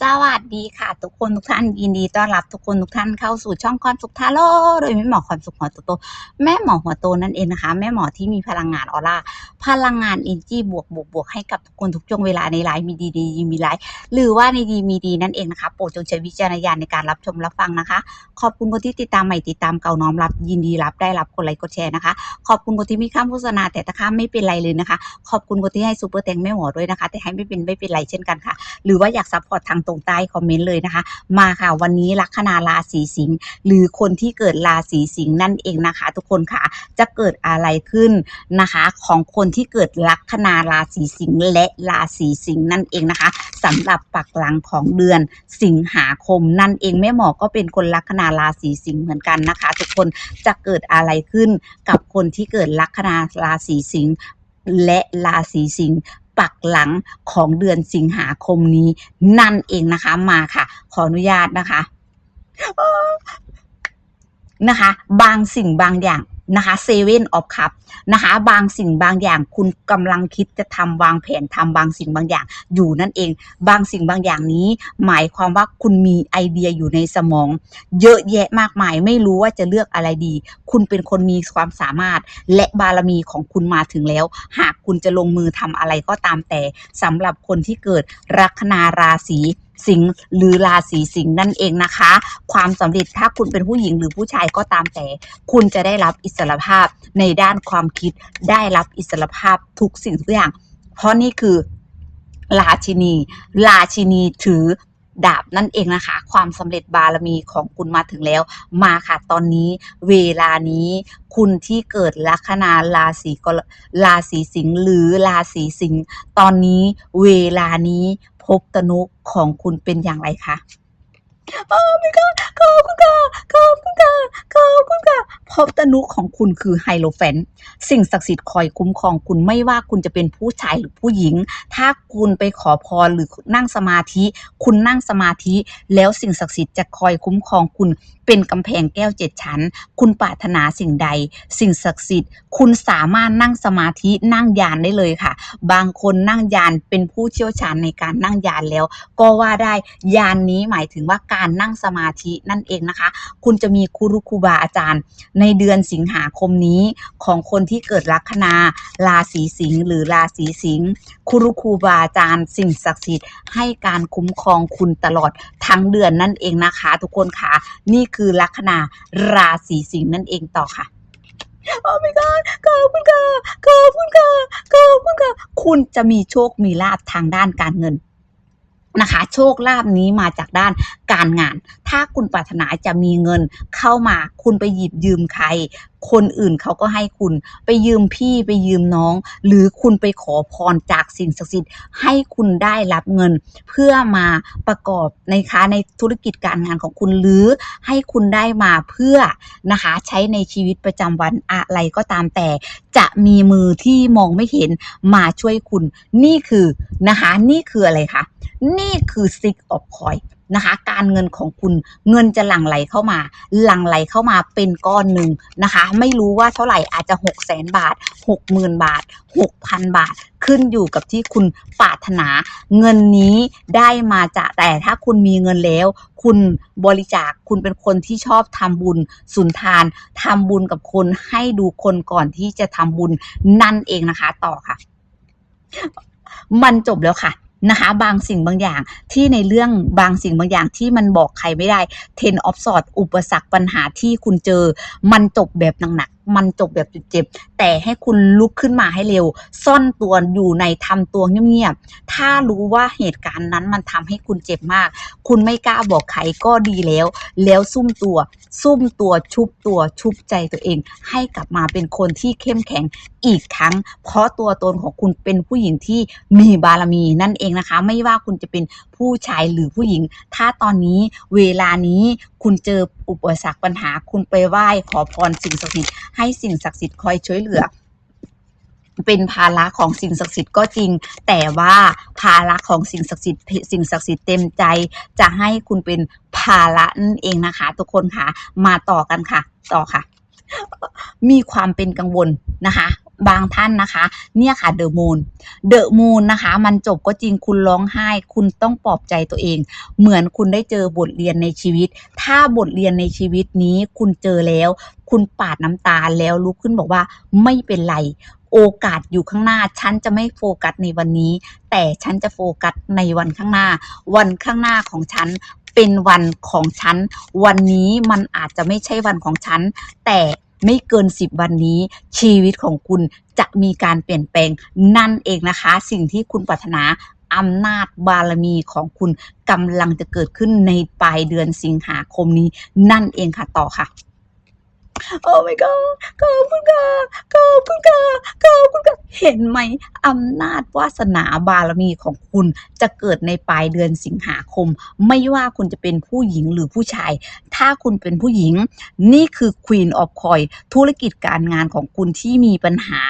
สวัสดีค่ะ ทุกคนทุกท่านยินดีต้อนรับทุกคนทุกท่านเข้าสู่ช่องความสุขทาโร่โดยแม่หมอความสุขหัวโตโตแม่หมอหัวโตนั่นเองนะคะ แม่หมอที่มีพลังงานออร่าพลังงานอินจี้บวกบวกบวกให้กับทุกคนทุกช่วงเวลาในไลฟ์มีดีดีมีไลฟ์หรือว่าในดีมีดีนั่นเองนะคะโปรดจงใช้วิจารณญาณในการรับชมรับฟังนะคะ ขอบคุณคนที่ติดตามใหม่ติดตามเก่าน้อมรับ ยินดีรับได้รับกดไลค์กดแชร์นะคะ ขอบคุณคนที่มีข้ามโฆษณาแต่ถ้าข้ามไม่เป็นไรเลยนะคะ ขอบคุณคนที่ให้ซูเปอร์แตงแม่หมอด้วยนะคะ แต่ให้ไม่เป็นไม่เป็นไรเช่นกันค่ะ หรือว่าอยากซัพพอร์ตทางตรงใต้คอมเมนต์เลยนะคะ มาค่ะ วันนี้ลัคนาราศีสิงห์หรือคนที่เกิดราศีสิงห์นั่นเองนะคะ ทุกคนค่ะจะเกิดอะไรขึ้นนะคะ ของคนที่เกิดลัคนาราศีสิงห์และราศีสิงห์นั่นเองนะคะสำหรับปักหลังของเดือนสิงหาคมนั่นเองแม่หมอก็เป็นคนลัคนาราศีสิงห์เหมือนกันนะคะ ทุกคนจะเกิดอะไรขึ้นกับคนที่เกิดลัคนาราศีสิงห์และราศีสิงห์ ปักหลังของเดือนสิงหาคมนี้นั่นเองนะคะมาค่ะ ขออนุญาตนะคะนะคะ บางสิ่งบางอย่าง นะคะเซเว่นออฟคัพนะคะบางสิ่งบางอย่างคุณกำลังคิดจะทำวางแผนทำบางสิ่งบางอย่างอยู่นั่นเอง บางสิ่งบางอย่างนี้ หมายความว่าคุณมีไอเดียอยู่ในสมอง เยอะแยะมากมาย ไม่รู้ว่าจะเลือกอะไรดี คุณเป็นคนมีความสามารถ และบารมีของคุณมาถึงแล้ว หากคุณจะลงมือทำอะไรก็ตามแต่สำหรับคนที่เกิดลัคนาราศี สิงห์หรือราศีสิงห์นั่นเองนะคะ ความสำเร็จถ้าคุณเป็นผู้หญิงหรือผู้ชายก็ตามแต่ คุณจะได้รับอิสรภาพในด้านความคิด ได้รับอิสรภาพทุกสิ่งทุกอย่าง เพราะนี่คือราชินี ราชินีถือดาบนั่นเองนะคะ ความสำเร็จบารมีของคุณมาถึงแล้ว มาค่ะตอนนี้เวลานี้คุณที่เกิดลัคนาราศีกรราศีสิงห์หรือราศีสิงห์ตอนนี้เวลานี้ ภพตนุของคุณเป็นอย่างไรคะ โอ้ไม่ก็ขอบคุณค่ะขอบคุณค่ะขอบคุณค่ะภพตนุของคุณคือไฮโลแฟน สิ่งศักดิ์สิทธิ์คอยคุ้มครองคุณไม่ว่าคุณจะเป็นผู้ชายหรือผู้หญิง ถ้าคุณไปขอพรหรือนั่งสมาธิ คุณนั่งสมาธิ แล้วสิ่งศักดิ์สิทธิ์จะคอยคุ้มครองคุณเป็นกำแพงแก้วเจ็ดชั้น คุณปรารถนาสิ่งใด สิ่งศักดิ์สิทธิ์ คุณสามารถนั่งสมาธินั่งยานได้เลยค่ะ บางคนนั่งยานเป็นผู้เชี่ยวชาญในการนั่งยานแล้ว ก็ว่าได้ยานนี้หมายถึงว่าการการนั่งสมาธินั่นเองนะคะ คุณจะมีครูครูบาอาจารย์ ในเดือนสิงหาคมนี้ของคนที่เกิดลัคนาราศีสิงห์หรือราศีสิงห์ครูครูบาอาจารย์ สิ่งศักดิ์สิทธิ์ให้การคุ้มครองคุณตลอดทั้งเดือนนั่นเองนะคะ ทุกคนค่ะนี่คือลัคนาราศีสิงห์นั่นเองต่อค่ะโอ้ my god ขอบคุณค่ะขอบคุณค่ะขอบคุณค่ะ คุณจะมีโชค มีลาภทางด้านการเงิน นะคะ โชคลาภนี้มาจากด้านการงาน ถ้าคุณปรารถนาจะมีเงินเข้ามาคุณไปหยิบยืมใคร คนอื่นเขาก็ให้คุณไปยืมพี่ไปยืมน้อง หรือคุณไปขอพรจากสิ่งศักดิ์สิทธิ์ให้คุณได้รับเงิน เพื่อมาประกอบในค้าในธุรกิจการงานของคุณหรือให้คุณได้มาเพื่อนะคะใช้ในชีวิตประจำวันอะไรก็ตามแต่จะมีมือที่มองไม่เห็นมาช่วยคุณ นี่คือนะคะ นี่คืออะไรคะ นี่คือ six of coin นะคะ การเงินของคุณเงินจะหลั่งไหลเข้ามา หลั่งไหลเข้ามาเป็นก้อนหนึ่งนะคะ ไม่รู้ว่าเท่าไหร่อาจจะ6 0 0 0 0 0 บาท 60,000 บาท 6,000 บาท ขึ้นอยู่กับที่คุณปรารถนา เงินนี้ได้มาจากแต่ถ้าคุณมีเงินแล้ว คุณบริจาคคุณเป็นคนที่ชอบทำบุญสุนทานทำบุญกับคนให้ดูคนก่อนที่จะทำบุญนั่นเองนะคะ ต่อค่ะ มันจบแล้วค่ะ นะคะบางสิ่งบางอย่างที่ในเรื่องบางสิ่งบางอย่างที่มันบอกใครไม่ได้ ten of s w o r d อุปสรรคปัญหาที่คุณเจอ มันจบแบบหนัก มันจบแบบเจ็บๆแต่ให้คุณลุกขึ้นมาให้เร็ว ซ่อนตัวอยู่ในทำตัวเงียบๆถ้ารู้ว่าเหตุการณ์นั้นมันทำให้คุณเจ็บมาก คุณไม่กล้าบอกใครก็ดีแล้ว แล้วซุ่มตัว ซุ่มตัวชุบตัวชุบใจตัวเอง ให้กลับมาเป็นคนที่เข้มแข็งอีกครั้ง เพราะตัวตนของคุณเป็นผู้หญิงที่มีบารมีนั่นเองนะคะ ไม่ว่าคุณจะเป็นผู้ชายหรือผู้หญิง ถ้าตอนนี้เวลานี้คุณเจอ อุปสรรคปัญหาคุณไปไหว้ขอพรสิ่งศักดิ์สิทธิ์ให้สิ่งศักดิ์สิทธิ์คอยช่วยเหลือเป็นภาระของสิ่งศักดิ์สิทธิ์ก็จริง แต่ว่าภาระของสิ่งศักดิ์สิทธิ์สิ่งศักดิ์สิทธิ์เต็มใจ จะให้คุณเป็นภาระนั่นเองนะคะ ทุกคนค่ะมาต่อกันค่ะ ต่อค่ะ มีความเป็นกังวลนะคะ บางท่านนะคะ เนี่ยค่ะเดอะมูนเดอะมูนนะคะ มันจบก็จริงคุณร้องไห้ คุณต้องปลอบใจตัวเอง เหมือนคุณได้เจอบทเรียนในชีวิต ถ้าบทเรียนในชีวิตนี้คุณเจอแล้ว คุณปาดน้ำตาแล้วลุกขึ้นบอกว่าไม่เป็นไรโอกาสอยู่ข้างหน้า ฉันจะไม่โฟกัสในวันนี้ แต่ฉันจะโฟกัสในวันข้างหน้า วันข้างหน้าของฉันเป็นวันของฉัน วันนี้มันอาจจะไม่ใช่วันของฉัน แต่ ไม่เกินสิบวันนี้ ชีวิตของคุณจะมีการเปลี่ยนแปลงนั่นเองนะคะ สิ่งที่คุณปรารถนาอำนาจบารมีของคุณกำลังจะเกิดขึ้นในปลายเดือนสิงหาคมนี้ นั่นเองค่ะต่อค่ะ โอ้ my god ขอบคุณค่ะขอบคุณค่ะขอบคุณค่ะเห็นไหมอำนาจวาสนาบารมีของคุณจะเกิดในปลายเดือนสิงหาคม ไม่ว่าคุณจะเป็นผู้หญิงหรือผู้ชาย ถ้าคุณเป็นผู้หญิง นี่คือ Queen of Coin ธุรกิจการงานของคุณที่มีปัญหา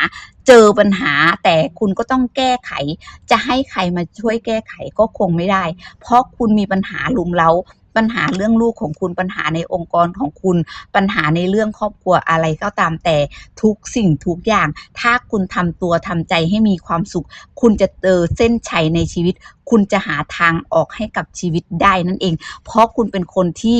เจอปัญหาแต่คุณก็ต้องแก้ไข จะให้ใครมาช่วยแก้ไขก็คงไม่ได้ เพราะคุณมีปัญหาลุมเล้า ปัญหาเรื่องลูกของคุณปัญหาในองค์กรของคุณ ปัญหาในเรื่องครอบครัวอะไรก็ตามแต่ทุกสิ่งทุกอย่าง ถ้าคุณทำตัวทำใจให้มีความสุข คุณจะเจอเส้นชัยในชีวิต คุณจะหาทางออกให้กับชีวิตได้นั่นเอง เพราะคุณเป็นคนที่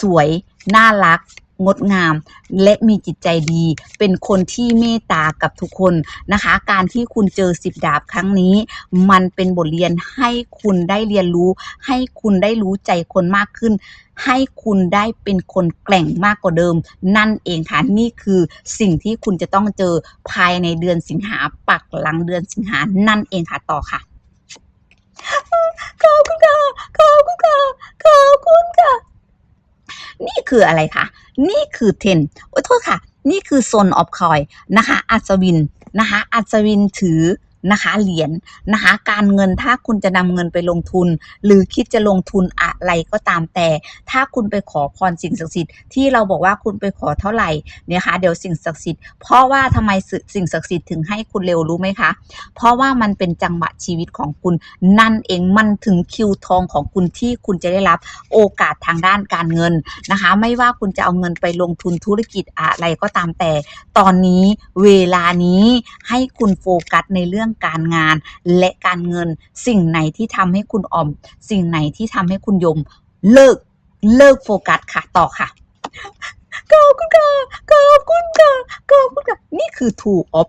สวยน่ารัก งดงาม และมีจิตใจดี เป็นคนที่เมตตากับทุกคนนะคะ การที่คุณเจอสิบดาบครั้งนี้ มันเป็นบทเรียนให้คุณได้เรียนรู้ ให้คุณได้รู้ใจคนมากขึ้น ให้คุณได้เป็นคนแกร่งมากกว่าเดิม นั่นเองค่ะนี่คือสิ่งที่คุณจะต้องเจอภายในเดือนสิงหาปักหลังเดือนสิงหานั่นเองค่ะต่อค่ะขอบคุณค่ะขอบคุณค่ะขอบคุณค่ะ นี่คืออะไรคะ นี่คือเทนโอ้ยโทษค่ะ นี่คือโซนออฟคอยนะคะ อัศวินนะคะ อัศวินถือ นะคะเหรียญนะคะ การเงินถ้าคุณจะนำเงินไปลงทุน หรือคิดจะลงทุนอะไรก็ตามแต่ ถ้าคุณไปขอพรสิ่งศักดิ์สิทธิ์ที่เราบอกว่าคุณไปขอเท่าไหร่เนี่ยค่ะเดี๋ยวสิ่งศักดิ์สิทธิ์เพราะว่าทำไมสิ่งศักดิ์สิทธิ์ถึงให้คุณเร็วรู้ไหมคะ เพราะว่ามันเป็นจังหวะชีวิตของคุณ นั่นเองมันถึงคิวทองของคุณที่คุณจะได้รับโอกาสทางด้านการเงินนะคะ ไม่ว่าคุณจะเอาเงินไปลงทุนธุรกิจอะไรก็ตามแต่ ตอนนี้เวลานี้ให้คุณโฟกัสในเรื่องการงานและการเงิน สิ่งไหนที่ทำให้คุณออม สิ่งไหนที่ทำให้คุณยม เลิกเลิกโฟกัสค่ะต่อค่ะขอบคุณค่ะขอบคุณค่ะขอบคุณค่ะนี่คือ two of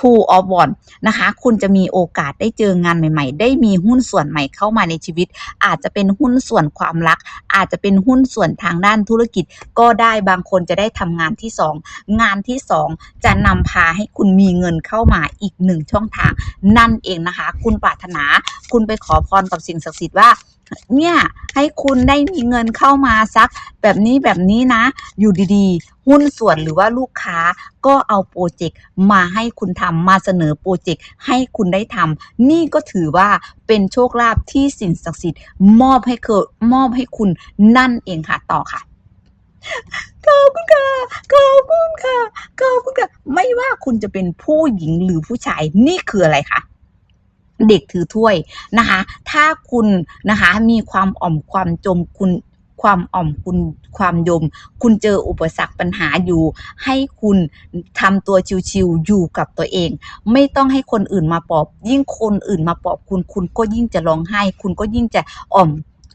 two of one นะคะ คุณจะมีโอกาสได้เจองานใหม่ ๆ ได้มีหุ้นส่วนใหม่เข้ามาในชีวิต อาจจะเป็นหุ้นส่วนความรัก อาจจะเป็นหุ้นส่วนทางด้านธุรกิจ ก็ได้บางคนจะได้ทำงานที่สองงานที่สองจะนำพาให้คุณมีเงินเข้ามาอีกหนึ่งช่องทาง นั่นเองนะคะ คุณปรารถนา คุณไปขอพรกับสิ่งศักดิ์สิทธิ์ว่า เนี่ยให้คุณได้มีเงินเข้ามาสักแบบนี้แบบนี้นะ อยู่ดีๆ หุ้นส่วนหรือว่าลูกค้าก็เอาโปรเจกต์มาให้คุณทำมาเสนอโปรเจกต์ให้คุณได้ทำนี่ก็ถือว่าเป็นโชคลาภที่สิ่งศักดิ์สิทธิ์มอบให้เคมอบให้คุณนั่นเองค่ะต่อค่ะขอบคุณค่ะขอบคุณค่ะขอบคุณค่ะ ไม่ว่าคุณจะเป็นผู้หญิงหรือผู้ชายนี่คืออะไรคะ เด็กถือถ้วยนะคะ ถ้าคุณนะคะมีความอ่อมความจมคุณความอ่อมคุณความยม คุณเจออุปสรรคปัญหาอยู่ ให้คุณทำตัวชิวๆอยู่กับตัวเอง ไม่ต้องให้คนอื่นมาปอบ ยิ่งคนอื่นมาปอบคุณ คุณก็ยิ่งจะร้องไห้ คุณก็ยิ่งจะอ่อม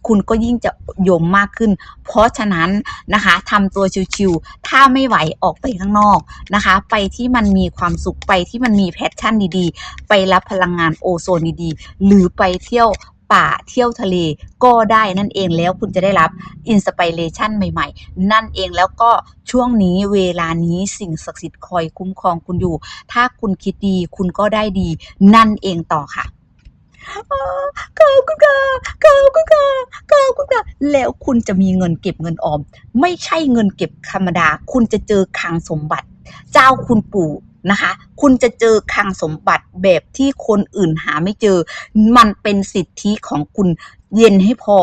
คุณก็ยิ่งจะยมมากขึ้น เพราะฉะนั้นนะคะทำตัวชิวๆถ้าไม่ไหวออกไปข้างนอกนะคะ ไปที่มันมีความสุขไปที่มันมีแพชชั่นดีๆ ไปรับพลังงานโอโซนดีๆ หรือไปเที่ยวป่าเที่ยวทะเลก็ได้นั่นเองแล้วคุณจะได้รับอินสปิเรชันใหม่ๆ นั่นเองแล้วก็ช่วงนี้เวลานี้สิ่งศักดิ์สิทธิ์คอยคุ้มครองคุณอยู่ ถ้าคุณคิดดีคุณก็ได้ดีนั่นเองต่อค่ะ ขอบคุณค่ะขอบคุณค่ะขอบคุณค่ะแล้วคุณจะมีเงินเก็บเงินออม ไม่ใช่เงินเก็บธรรมดา คุณจะเจอคลังสมบัติ เจ้าคุณปู่นะคะ คุณจะเจอคลังสมบัติแบบที่คนอื่นหาไม่เจอ มันเป็นสิทธิของคุณเย็นให้พอ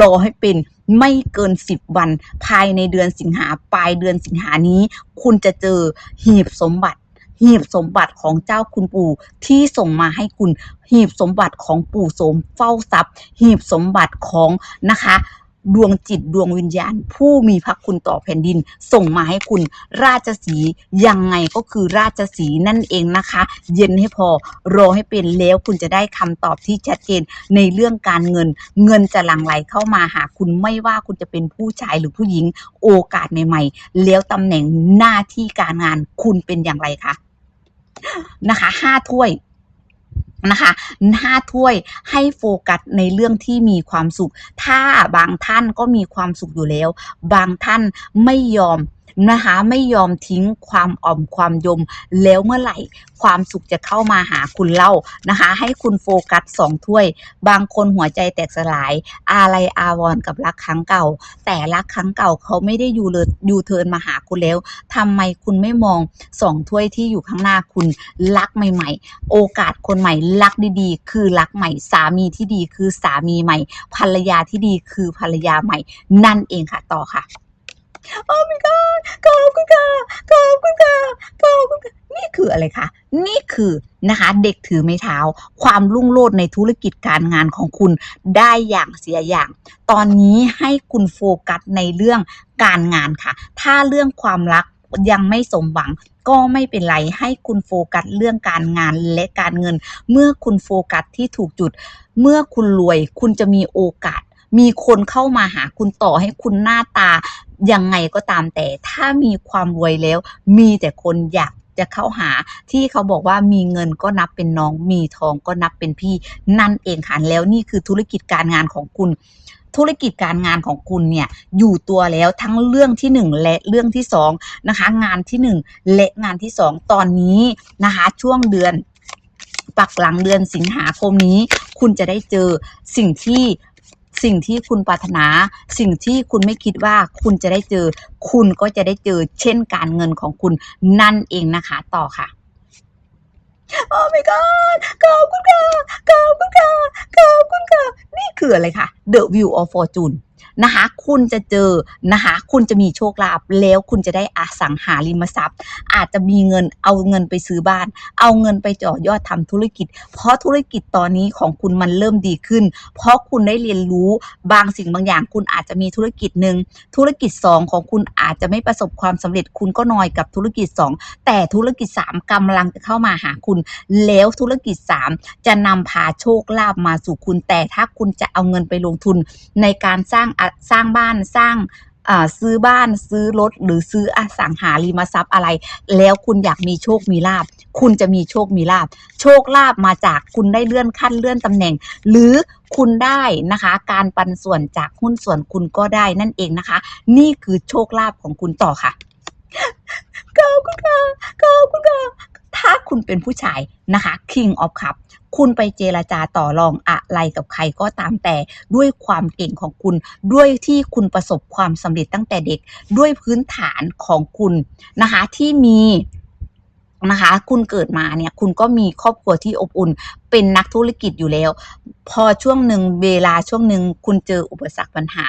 รอให้เป็นไม่เกินสิบวัน ภายในเดือนสิงหาปลายเดือนสิงหานี้ คุณจะเจอหีบสมบัติ หีบสมบัติของเจ้าคุณปู่ที่ส่งมาให้คุณ หีบสมบัติของปู่โสมเฝ้าทรัพย์ หีบสมบัติของนะคะดวงจิตดวงวิญญาณ ผู้มีพระคุณต่อแผ่นดิน ส่งมาให้คุณ ราชสียังไงก็คือราชสีนั่นเองนะคะ เย็นให้พอรอให้เป็นแล้วคุณจะได้คำตอบที่ชัดเจนในเรื่องการเงิน เงินจะหลั่งไหลเข้ามาหาคุณไม่ว่าคุณจะเป็นผู้ชายหรือผู้หญิงโอกาสใหม่ ๆ แล้วตำแหน่งหน้าที่การงานคุณเป็นอย่างไรคะ นะคะห้าถ้วยนะคะห้าถ้วยให้โฟกัสในเรื่องที่มีความสุข ถ้าบางท่านก็มีความสุขอยู่แล้ว บางท่านไม่ยอม นะคะไม่ยอมทิ้งความอ่อมความยม แล้วเมื่อไหร่ความสุขจะเข้ามาหาคุณเล่านะคะ ให้คุณโฟกัสสองถ้วย บางคนหัวใจแตกสลาย อะไรอาวรกับรักครั้งเก่า แต่รักครั้งเก่าเขาไม่ได้อยู่เลยยูเทิร์นมาหาคุณแล้วทำไมคุณไม่มองสองถ้วยที่อยู่ข้างหน้าคุณรักใหม่ ๆ โอกาสคนใหม่รักดีๆ คือรักใหม่ สามีที่ดีคือสามีใหม่ ภรรยาที่ดีคือภรรยาใหม่ นั่นเองค่ะต่อค่ะโอ้ my god ขอบคุณค่ะขอบคุณค่ะขอบคุณค่ะนี่คืออะไรคะ นี่ คือนะคะเด็กถือไม้เท้า ความรุ่งโรจน์ในธุรกิจการงานของคุณได้อย่างเสียอย่าง ตอนนี้ให้คุณโฟกัสในเรื่องการงานค่ะ ถ้าเรื่องความรักยังไม่สมหวังก็ไม่เป็นไรให้คุณโฟกัสเรื่องการงานและการเงิน เมื่อคุณโฟกัสที่ถูกจุด เมื่อคุณรวยคุณจะมีโอกาส มีคนเข้ามาหาคุณต่อให้คุณหน้าตายังไงก็ตามแต่ ถ้ามีความรวยแล้ว มีแต่คนอยาก จะเข้าหาที่เขาบอกว่ามีเงินก็นับเป็นน้องมีทองก็นับเป็นพี่นั่นเองค่ะแล้วนี่คือธุรกิจการงานของคุณธุรกิจการงานของคุณเนี่ยอยู่ตัวแล้วทั้งเรื่องที่หนึ่งและเรื่องที่สองนะคะงานที่หนึ่งและงานที่สองตอนนี้นะคะช่วงเดือนปักหลังเดือนสิงหาคมนี้ คุณจะได้เจอสิ่งที่ สิ่งที่คุณปรารถนา สิ่งที่คุณไม่คิดว่าคุณจะได้เจอ คุณก็จะได้เจอ เช่นการเงินของคุณนั่นเองนะคะ ต่อค่ะโอ้ my god ขอบคุณค่ะขอบคุณค่ะขอบคุณค่ะนี่คืออะไรคะ The View of Fortune นะคะ คุณจะเจอนะคะ คุณจะมีโชคลาภแล้วคุณจะได้อสังหาริมทรัพย์ อาจจะมีเงินเอาเงินไปซื้อบ้าน เอาเงินไปจ่อยอดทำธุรกิจ เพราะธุรกิจตอนนี้ของคุณมันเริ่มดีขึ้น เพราะคุณได้เรียนรู้บางสิ่งบางอย่าง คุณอาจจะมีธุรกิจหนึ่งธุรกิจ 2 ของคุณอาจจะไม่ประสบความสำเร็จ คุณก็นอยกับธุรกิจ 2 แต่ธุรกิจ 3กำลังจะเข้ามาหาคุณ แล้วธุรกิจ 3 จะนำพาโชคลาภมาสู่คุณ แต่ถ้าคุณจะเอาเงินไปลงทุนในการสร้างอะสร้างบ้านสร้างซื้อบ้านซื้อรถหรือซื้ออสังหาริมทรัพย์อะไร แล้วคุณอยากมีโชคมีลาบคุณจะมีโชคมีลาบโชคลาภมาจากคุณได้เลื่อนขั้นเลื่อนตำแหน่ง หรือคุณได้นะคะ การปันส่วนจากหุ้นส่วนคุณก็ได้นั่นเองนะคะ นี่คือโชคลาภของคุณต่อค่ะขอบคุณค่ะขอบคุณค่ะ ถ้าคุณเป็นผู้ชายนะคะ King of Cup คุณไปเจรจาต่อรองอะไรกับใครก็ตามแต่ด้วยความเก่งของคุณ ด้วยที่คุณประสบความสำเร็จตั้งแต่เด็ก ด้วยพื้นฐานของคุณนะคะที่มี นะคะ คุณเกิดมาเนี่ยคุณก็มีครอบครัวที่อบอุ่น เป็นนักธุรกิจอยู่แล้ว พอช่วงหนึ่งเวลาช่วงหนึ่งคุณเจออุปสรรคปัญหา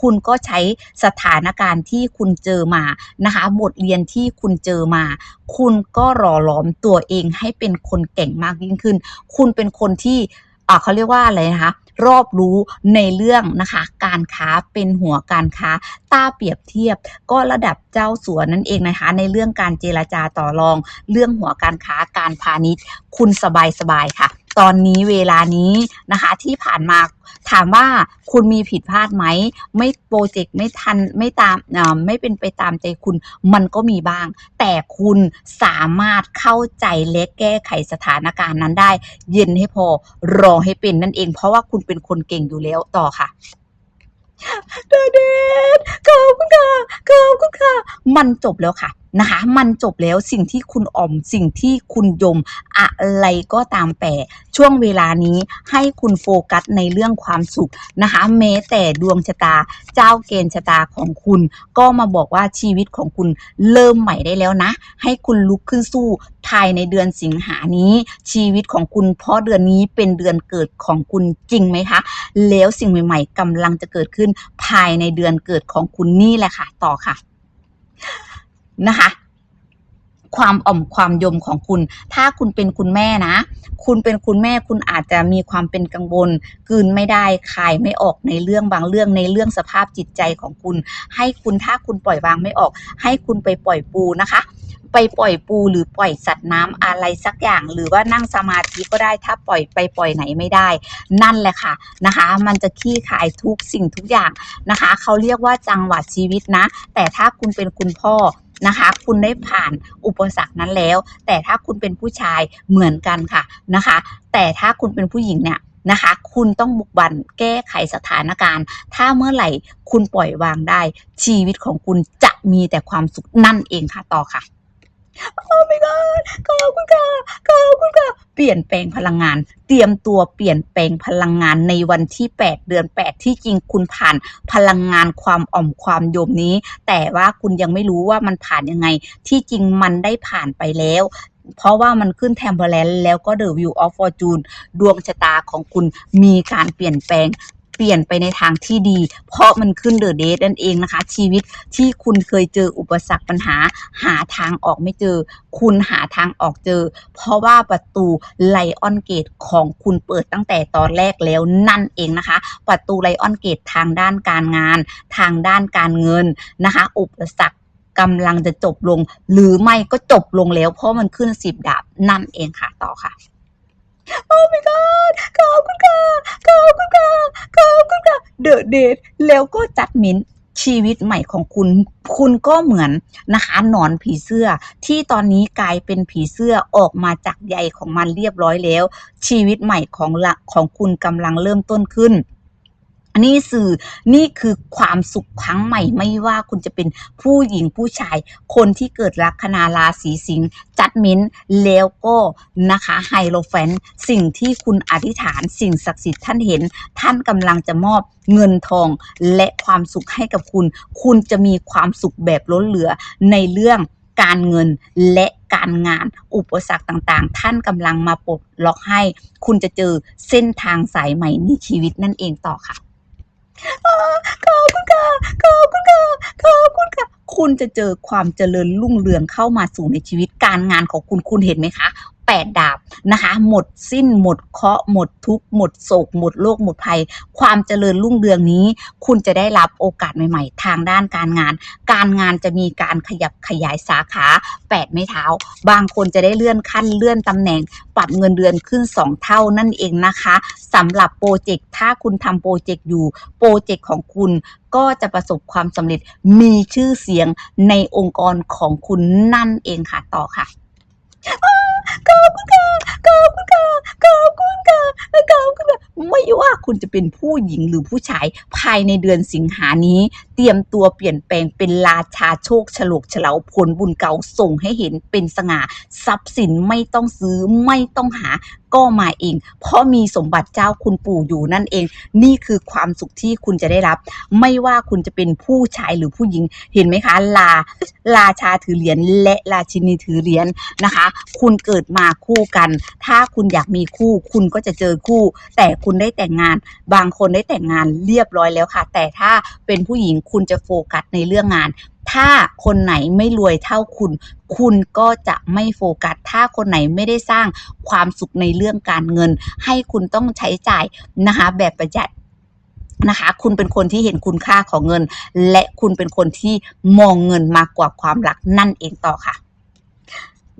คุณก็ใช้สถานการณ์ที่คุณเจอมานะคะ บทเรียนที่คุณเจอมา คุณก็หล่อหลอมตัวเองให้เป็นคนเก่งมากยิ่งขึ้น คุณเป็นคนที่ เขาเรียกว่าอะไรนะคะ รอบรู้ในเรื่องนะคะ การค้าเป็นหัวการค้าตาเปรียบเทียบ ก็ระดับเจ้าสัวนั่นเองนะคะ ในเรื่องการเจรจาต่อรอง เรื่องหัวการค้าการพาณิชย์ คุณสบายสบายๆค่ะ ตอนนี้เวลานี้นะคะที่ผ่านมาถามว่าคุณมีผิดพลาดไหม ไม่โปรเจกต์ไม่ทันไม่ตามเอ่อไม่เป็นไปตามใจคุณมันก็มีบ้าง แต่คุณสามารถเข้าใจและแก้ไขสถานการณ์นั้นได้ เย็นให้พอรอให้เป็นนั่นเอง เพราะว่าคุณเป็นคนเก่งอยู่แล้วต่อค่ะดาเดดขอบคุณค่ะขอบคุณค่ะ มันจบแล้วค่ะ นะคะ มันจบแล้วสิ่งที่คุณออมสิ่งที่คุณยมอะไรก็ตามแต่ช่วงเวลานี้ให้คุณโฟกัสในเรื่องความสุขนะคะ แม้แต่ดวงชะตาเจ้าเกณฑ์ชะตาของคุณ ก็มาบอกว่าชีวิตของคุณเริ่มใหม่ได้แล้วนะ ให้คุณลุกขึ้นสู้ภายในเดือนสิงหานี้ ชีวิตของคุณเพราะเดือนนี้เป็นเดือนเกิดของคุณจริงไหมคะ แล้วสิ่งใหม่ๆกำลังจะเกิดขึ้นภายในเดือนเกิดของคุณนี่แหละค่ะ ต่อค่ะ นะคะ ความอ่อมความยมของคุณ ถ้าคุณเป็นคุณแม่นะ คุณเป็นคุณแม่คุณอาจจะมีความเป็นกังวลกืนไม่ได้คายไม่ออกในเรื่องบางเรื่องในเรื่องสภาพจิตใจของคุณ ให้คุณถ้าคุณปล่อยวางไม่ออก ให้คุณไปปล่อยปูนะคะไปปล่อยปูหรือปล่อยสัตว์น้ำอะไรสักอย่าง หรือว่านั่งสมาธิก็ได้ถ้าปล่อยไปปล่อยไหนไม่ได้ นั่นแหละค่ะนะคะ มันจะขี้ขายทุกสิ่งทุกอย่างนะคะ เขาเรียกว่าจังหวะชีวิตนะ แต่ถ้าคุณเป็นคุณพ่อ นะคะ คุณได้ผ่านอุปสรรคนั้นแล้ว แต่ถ้าคุณเป็นผู้ชายเหมือนกันค่ะนะคะ แต่ถ้าคุณเป็นผู้หญิงเนี่ยนะคะ คุณต้องบุกบันแก้ไขสถานการณ์ ถ้าเมื่อไหร่คุณปล่อยวางได้ ชีวิตของคุณจะมีแต่ความสุขนั่นเองค่ะต่อค่ะ โอ้ my god ขอบคุณค่ะขอบคุณค่ะ เปลี่ยนแปลงพลังงาน เตรียมตัวเปลี่ยนแปลงพลังงานในวันที่ 8 เดือน 8 ที่จริงคุณผ่านพลังงานความอ่อมความโยมนี้ แต่ว่าคุณยังไม่รู้ว่ามันผ่านยังไง ที่จริงมันได้ผ่านไปแล้วเพราะว่ามันขึ้นแทมเ e อร์แลนแล้วก็ The View of Fortune ดวงชะตาของคุณมีการเปลี่ยนแปลง เปลี่ยนไปในทางที่ดี เพราะมันขึ้นเดอะเดทนั่นเองนะคะ ชีวิตที่คุณเคยเจออุปสรรคปัญหา หาทางออกไม่เจอ คุณหาทางออกเจอ เพราะว่าประตูไลออนเกตของคุณเปิดตั้งแต่ตอนแรกแล้วนั่นเองนะคะ ประตูไลออนเกตทางด้านการงาน ทางด้านการเงินนะคะ อุปสรรคกำลังจะจบลง หรือไม่ก็จบลงแล้ว เพราะมันขึ้นสิบดาบนั่นเองค่ะต่อค่ะ โอ้ my god ขอบคุณค่ะขอบคุณค่ะขอบคุณค่ะเดอะเดทแล้วก็จัดมินชีวิตใหม่ของคุณ คุณก็เหมือนนะคะหนอนผีเสื้อ ที่ตอนนี้กลายเป็นผีเสื้อออกมาจากใยของมันเรียบร้อยแล้ว ชีวิตใหม่ของละของคุณกำลังเริ่มต้นขึ้น นี่สื่อนี่คือความสุขครั้งใหม่ไม่ว่าคุณจะเป็นผู้หญิงผู้ชาย คนที่เกิดลัคนาราศีสิงห์จัดมินแล้วก็นะคะไฮโลแฟนสิ่งที่คุณอธิษฐานสิ่งศักดิ์สิทธิ์ท่านเห็น ท่านกำลังจะมอบเงินทองและความสุขให้กับคุณ คุณจะมีความสุขแบบล้นเหลือในเรื่องการเงินและการงานอุปสรรคต่างๆ ท่านกำลังมาปลดล็อกให้ คุณจะเจอเส้นทางสายใหม่ในชีวิตนั่นเองต่อค่ะ ขอบคุณค่ะขอบคุณค่ะขอบคุณค่ะ คุณจะเจอความเจริญรุ่งเรืองเข้ามาสู่ในชีวิตการงานของคุณคุณเห็นไหมคะ แปดดาบนะคะ หมดสิ้นหมดเคราะห์หมดทุกข์หมดโศก หมดโรคหมดภัย ความเจริญรุ่งเรืองนี้ คุณจะได้รับโอกาสใหม่ ๆ ทางด้านการงาน การงานจะมีการขยับขยายสาขาแปดไม้เท้า บางคนจะได้เลื่อนขั้นเลื่อนตำแหน่งปรับเงินเดือนขึ้น 2 เท่านั่นเองนะคะสำหรับโปรเจกต์ถ้าคุณทำโปรเจกต์อยู่ โปรเจกต์ของคุณก็จะประสบความสำเร็จมีชื่อเสียงในองค์กรของคุณนั่นเองค่ะต่อค่ะ อ้า ขอบคุณค่ะขอบคุณค่ะขอบคุณค่ะขอคุณค่ะไม่ว่าคุณจะเป็นผู้หญิงหรือผู้ชายภายในเดือนสิงหานี้ เตรียมตัวเปลี่ยนแปลงเป็นราชาโชคฉลกเฉลาผลบุญเก่าส่งให้เห็นเป็นสง่าทรัพย์สินไม่ต้องซื้อไม่ต้องหาก็มาเอง เพราะมีสมบัติเจ้าคุณปู่อยู่นั่นเอง นี่คือความสุขที่คุณจะได้รับ ไม่ว่าคุณจะเป็นผู้ชายหรือผู้หญิง เห็นไหมคะ ลา ราชาถือเหรียญและราชินีถือเหรียญนะคะ คุณเกิดมาคู่กันถ้าคุณอยากมีคู่ คุณก็จะเจอคู่ แต่คุณได้แต่งงาน บางคนได้แต่งงานเรียบร้อยแล้วค่ะ แต่ถ้าเป็นผู้หญิงคุณจะโฟกัสในเรื่องงาน ถ้าคนไหนไม่รวยเท่าคุณ คุณก็จะไม่โฟกัส ถ้าคนไหนไม่ได้สร้างความสุขในเรื่องการเงิน ให้คุณต้องใช้จ่ายนะคะแบบประหยัดนะคะคุณเป็นคนที่เห็นคุณค่าของเงิน และคุณเป็นคนที่มองเงินมากกว่าความรักนั่นเองต่อค่ะ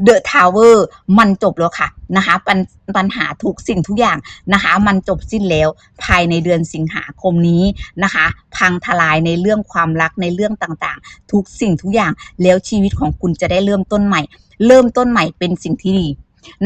เดอะทาวเวอร์มันจบแล้วค่ะนะคะปัญปัญหาทุกสิ่งทุกอย่างนะคะ มันจบสิ้นแล้วภายในเดือนสิงหาคมนี้นะคะ พังทลายในเรื่องความรักในเรื่องต่างๆ ทุกสิ่งทุกอย่างแล้วชีวิตของคุณจะได้เริ่มต้นใหม่ เริ่มต้นใหม่เป็นสิ่งที่ดี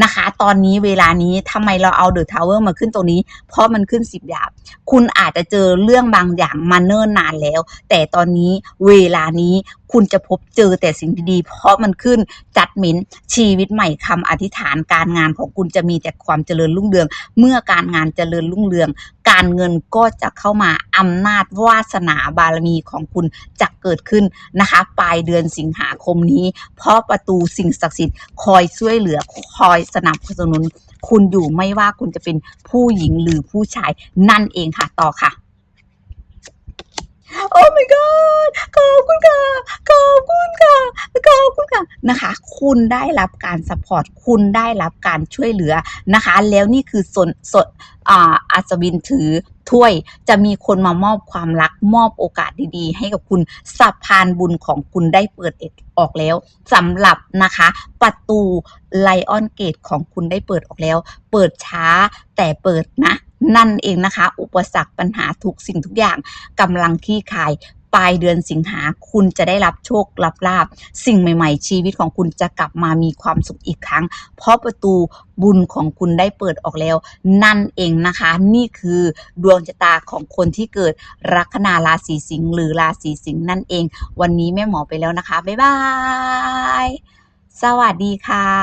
นะคะ ตอนนี้เวลานี้ทำไมเราเอาเดอะทาวเวอร์มาขึ้นตรงนี้ เพราะมันขึ้นสิบดาบ คุณอาจจะเจอเรื่องบางอย่างมาเนิ่นนานแล้ว แต่ตอนนี้เวลานี้ คุณจะพบเจอแต่สิ่งดีๆ เพราะมันขึ้นจัดหมินชีวิตใหม่คำอธิษฐานการงานของคุณจะมีแต่ความเจริญรุ่งเรือง เมื่อการงานเจริญรุ่งเรือง การเงินก็จะเข้ามาอำนาจวาสนาบารมีของคุณจะเกิดขึ้นนะคะ ปลายเดือนสิงหาคมนี้ เพราะประตูสิ่งศักดิ์สิทธิ์คอยช่วยเหลือคอยสนับสนุน คุณอยู่ไม่ว่าคุณจะเป็นผู้หญิงหรือผู้ชายนั่นเองค่ะต่อค่ะ โอ้ my god ขอบคุณค่ะ ขอบคุณค่ะ ขอบคุณค่ะนะคะ คุณได้รับการสปอร์ต คุณได้รับการช่วยเหลือนะคะ แล้วนี่คือสนสดอ่าอัศวินถือถ้วยจะมีคนมามอบความรักมอบโอกาสดีๆ ให้กับคุณสะพานบุญของคุณได้เปิดออกแล้วสำหรับนะคะ ประตูไลออนเกตของคุณได้เปิดออกแล้ว เปิดช้าแต่เปิดนะ นั่นเองนะคะ อุปสรรคปัญหาทุกสิ่งทุกอย่างกำลังคลี่คายปลายเดือนสิงหาคุณจะได้รับโชครับลาบ สิ่งใหม่ ๆ ชีวิตของคุณจะกลับมามีความสุขอีกครั้ง เพราะประตูบุญของคุณได้เปิดออกแล้ว นั่นเองนะคะ นี่คือดวงชะตาของคนที่เกิดลัคนาราศีสิงห์หรือราศีสิงห์นั่นเอง วันนี้แม่หมอไปแล้วนะคะ บ๊ายบาย สวัสดีค่ะ